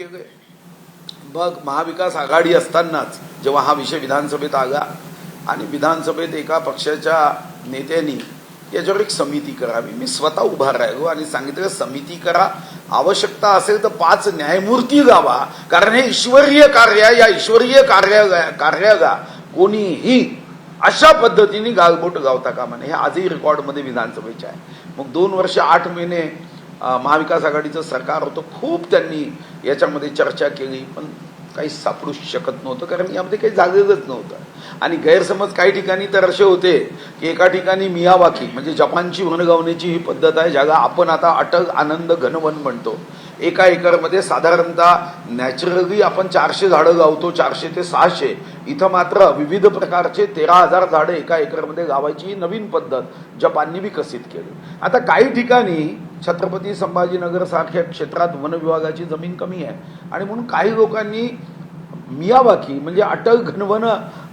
केलंय मग महाविकास आघाडी असतानाच जेव्हा हा विषय विधानसभेत आला आणि विधानसभेत एका पक्षाच्या नेत्यांनी याच्यावर एक समिती करावी. मी स्वतः उभा राहिलो आणि सांगितलं समिती करा. आवश्यकता असेल तर पाच न्यायमूर्ती गावा. कारण हे ईश्वरीय कार्य या ईश्वरीय कार्या कार्याला कोणीही अशा पद्धतीने गालबोट गावता कामा नये. हे आजही रेकॉर्डमध्ये विधानसभेचे आहे. मग दोन वर्ष आठ महिने महाविकास आघाडीचं सरकार होतं. खूप त्यांनी याच्यामध्ये चर्चा केली पण काही सापडू शकत नव्हतं कारण यामध्ये काही जागेतच नव्हतं. आणि गैरसमज काही ठिकाणी तर असे होते की एका ठिकाणी मियावाकी म्हणजे जपानची वनगावण्याची ही पद्धत आहे ज्याला आपण आता अटक आनंद घनवन म्हणतो. एका एकरमध्ये साधारणतः नॅचरली आपण चारशे झाडं लावतो चारशे ते सहाशे. इथं मात्र विविध प्रकारचे तेरा हजार झाडं एका एकरमध्ये लावायची ही नवीन पद्धत जपाननी विकसित केली. आता काही ठिकाणी छत्रपती संभाजीनगर सारख्या क्षेत्रात वन विभागाची जमीन कमी आहे. आणि म्हणून काही लोकांनी मियावाकी म्हणजे अटल घनवन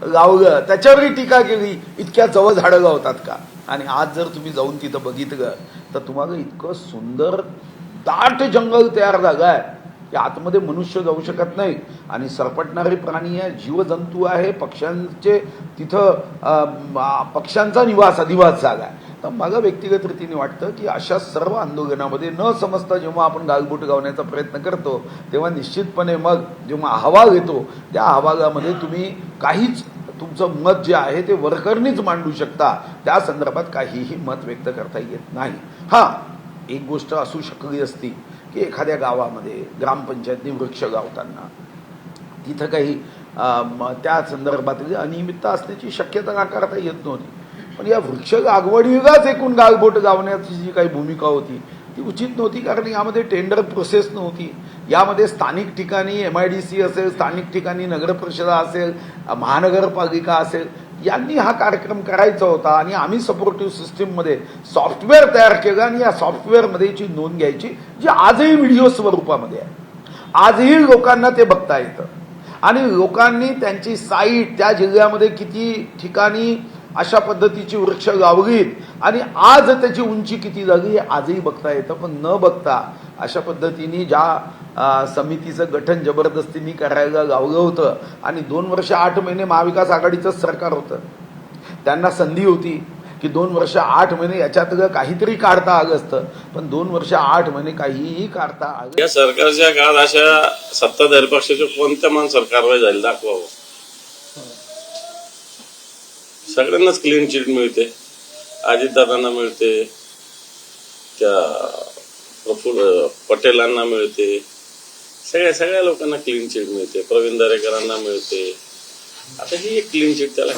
लावलं त्याच्यावरही टीका केली इतक्या जवळ झाडं लावतात का? आणि आज जर तुम्ही जाऊन तिथं बघितलं तर तुम्हाला इतकं सुंदर दाट जंगल तयार झालं आहे की आतमध्ये मनुष्य जाऊ शकत नाही. आणि सरपटणारे प्राणी आहे जीवजंतू आहे पक्ष्यांचे तिथं पक्ष्यांचा निवास अधिवास जागा आहे तर मला व्यक्तिगत रीतीने वाटतं की अशा सर्व आंदोलनामध्ये न समजता जेव्हा आपण गालबोट गावण्याचा प्रयत्न करतो तेव्हा निश्चितपणे मग जेव्हा अहवाल येतो त्या अहवालामध्ये तुम्ही काहीच तुमचं मत जे आहे ते वरकरणीच मांडू शकता. त्या संदर्भात काहीही मत व्यक्त करता येत नाही. हां. एक गोष्ट असू शकली असती की एखाद्या गावामध्ये ग्रामपंचायतनी वृक्ष गावताना. तिथं काही त्या संदर्भातील अनियमितता असण्याची शक्यता नाकारता येत नव्हती. पण या वृक्ष लागवडीलाच एकूण गालबोट गावण्याची जी काही भूमिका होती ती उचित नव्हती कारण यामध्ये टेंडर प्रोसेस नव्हती. यामध्ये स्थानिक ठिकाणी एम आय डी सी असेल स्थानिक ठिकाणी नगरपरिषदा असेल महानगरपालिका असेल यांनी हा कार्यक्रम करायचा होता आणि आम्ही सपोर्टिव्ह सिस्टीममध्ये सॉफ्टवेअर तयार केलं आणि या सॉफ्टवेअरमध्ये याची नोंद घ्यायची जी आजही व्हिडिओ स्वरूपामध्ये आहे. आजही लोकांना ते बघता येतं. आणि लोकांनी त्यांची साईट त्या जिल्ह्यामध्ये किती ठिकाणी अशा पद्धतीची वृक्ष लावलीत आणि आज त्याची उंची किती झाली हे आजही बघता येतं पण न बघता अशा पद्धतीने ज्या समितीचं गठन जबरदस्तीने करायला लावलं होतं आणि दोन वर्ष आठ महिने महाविकास आघाडीचंच सरकार होतं. त्यांना संधी होती की दोन वर्ष आठ महिने याच्यातलं काहीतरी काढता आलं असतं पण दोन वर्ष आठ महिने काहीही काढता आलं या सरकारच्या काळात अशा सत्ताधारी पक्षाच्या कोणत्या माणसावर कारवाई झाली दाखवावं? सगळ्यांनाच क्लीन चिट मिळते. अजितदादांना मिळते. त्या प्रफुल्ल पटेलांना मिळते. सगळ्या सगळ्या लोकांना क्लीन चिट मिळते. प्रवीण दरेकरांना मिळते. आता ही एक क्लीन चिट त्याला